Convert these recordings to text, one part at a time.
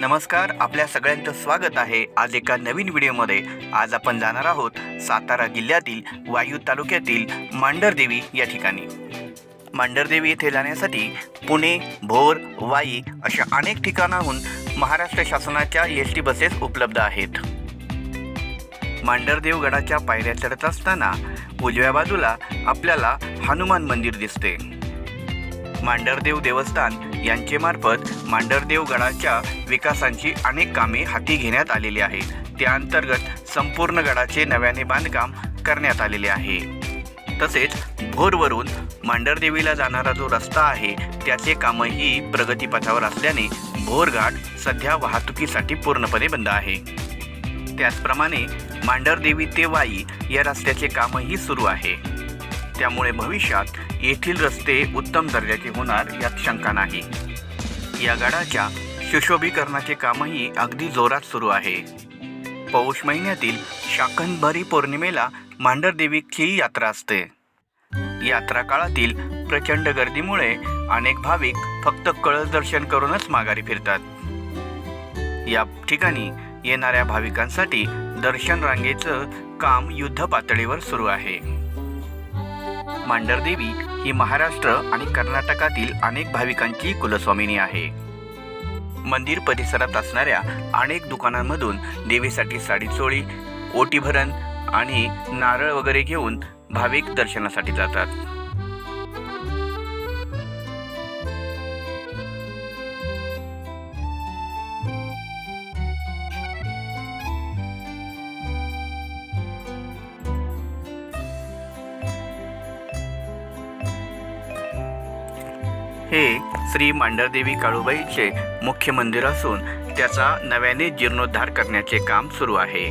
नमस्कार आपल्या सगळ्यांचं स्वागत आहे आज एका नवीन व्हिडिओमध्ये. आज आपण जाणार आहोत सातारा जिल्ह्यातील वायू तालुक्यातील मांडरदेवी या ठिकाणी. मांडरदेवी येथे जाण्यासाठी पुणे भोर वाई अशा अनेक ठिकाणाहून महाराष्ट्र शासनाच्या एस टी बसेस उपलब्ध आहेत. मांडरदेव गडाच्या पायऱ्या चढत असताना उजव्या बाजूला आपल्याला हनुमान मंदिर दिसते. मांढरदेव देवस्थान यांचे मार्फत मांढरदेव गडाच्या विकासांची अनेक कामे हाती घेण्यात आलेली आहेत. त्या अंतर्गत संपूर्ण गडाचे नव्याने बांधकाम करण्यात आलेले आहे. तसेच भोरवरून मांढरदेवीला जाणारा जो रस्ता आहे त्याचे कामही प्रगतीपथावर असल्याने भोरघाट सध्या वाहतुकीसाठी पूर्णपणे बंद आहे. त्याचप्रमाणे मांढरदेवी ते वाई या रस्त्याचे कामही सुरू आहे. त्यामुळे भविष्यात येथील रस्ते उत्तम दर्जाचे होणार यात शंका नाही. या गडाच्या सुशोभीकरणाचे कामही अगदी जोरात सुरू आहे. पौष महिन्यातील शाकंभरी पौर्णिमेला मांढरदेवीची यात्रा असते. यात्रा काळातील प्रचंड गर्दीमुळे अनेक भाविक फक्त कळस दर्शन करूनच माघारी फिरतात. या ठिकाणी येणाऱ्या भाविकांसाठी दर्शन रांगेचं काम युद्ध पातळीवर सुरू आहे. मांढरदेवी ही महाराष्ट्र आणि कर्नाटकातील अनेक भाविकांची कुलस्वामिनी आहे. मंदिर परिसरात असणाऱ्या अनेक दुकानांमधून देवीसाठी साडी चोळी ओटी आणि नारळ वगैरे घेऊन भाविक दर्शनासाठी जातात. हे श्री मांढरदेवी काळूबाईचे मुख्य मंदिर असून त्याचा नव्याने जीर्णोद्धार करण्याचे काम सुरू आहे.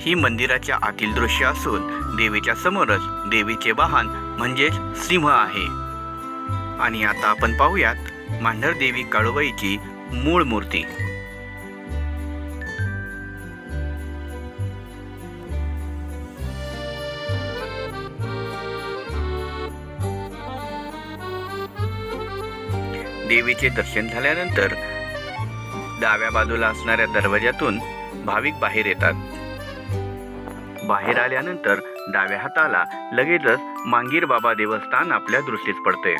ही मंदिराच्या आतील दृश्य असून देवीच्या समोरच देवीचे वाहन म्हणजेच सिंह आहे. आणि आता आपण पाहूयात मांढरदेवी काळूबाईची मूळ मूर्ती. देवीचे दर्शन झाल्यानंतर डाव्या बाजूला असणाऱ्या दरवाजातून भाविक बाहेर येतात. बाहेर आल्यानंतर डाव्या हाताला लगेचच मांगीर बाबा देवस्थान आपल्या दृष्टीस पडते.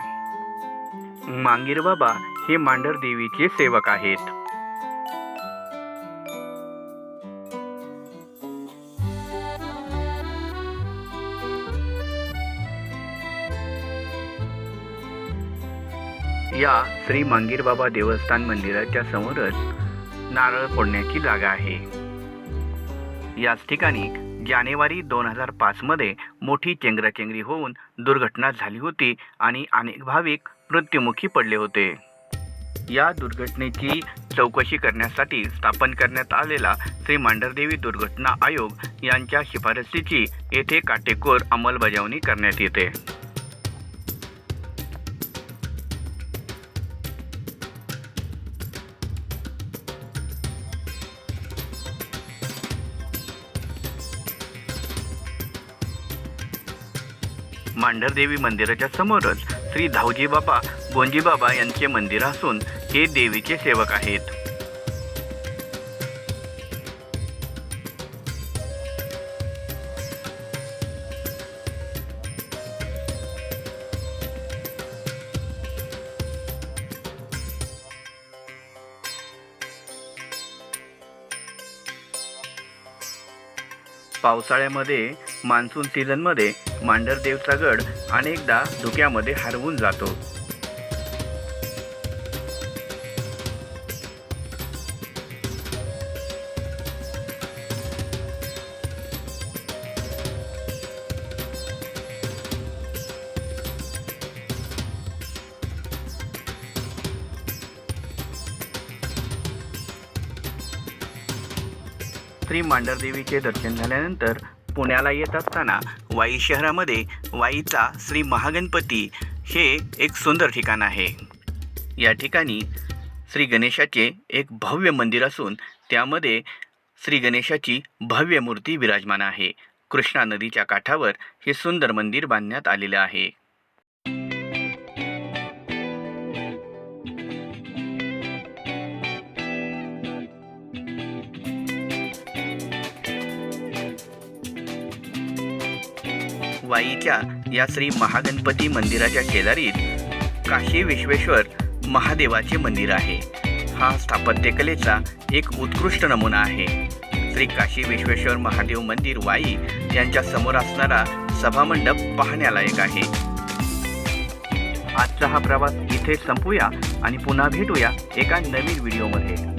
मांगीर बाबा हे मांढर देवीचे सेवक आहेत. या श्री मांगीरबाबा देवस्थान मंदिराच्या समोरच नारळ फोडण्याची जागा आहे. याच ठिकाणी जानेवारी दोन हजार पाचमध्ये मोठी चेंगराचेंगरी होऊन दुर्घटना झाली होती आणि अनेक भाविक मृत्युमुखी पडले होते. या दुर्घटनेची चौकशी करण्यासाठी स्थापन करण्यात आलेला श्री मांढरदेवी दुर्घटना आयोग यांच्या शिफारसीची येथे काटेकोर अंमलबजावणी करण्यात येते. मांढरदेवी मंदिराच्या समोरच श्री धावजी बाबा गोंजी बाबा यांचे मंदिर असून हे देवीचे सेवक आहेत. पावसाळ्यामध्ये मान्सून सीझनमध्ये मांढरदेवचा गड अनेकदा धुक्यामध्ये हरवून जातो. श्री मांढरदेवीचे दर्शन झाल्यानंतर पुण्याला येत असताना वाई शहरामध्ये वाईचा श्री महागणपती हे एक सुंदर ठिकाण आहे. या ठिकाणी श्री गणेशाचे एक भव्य मंदिर असून त्यामध्ये श्री गणेशाची भव्य मूर्ती विराजमान आहे. कृष्णा नदीच्या काठावर हे सुंदर मंदिर बांधण्यात आलेलं आहे. वाईच्या या श्री महागणपती मंदिराच्या शेजारीत काशी विश्वेश्वर महादेवाचे मंदिर आहे. हा स्थापत्यकलेचा एक उत्कृष्ट नमुना आहे. श्री काशी विश्वेश्वर महादेव मंदिर वाई यांच्या समोर असणारा सभामंडप पाहण्यालायक आहे. आजचा हा प्रवास इथे संपूया आणि पुन्हा भेटूया एका नवीन व्हिडिओमध्ये.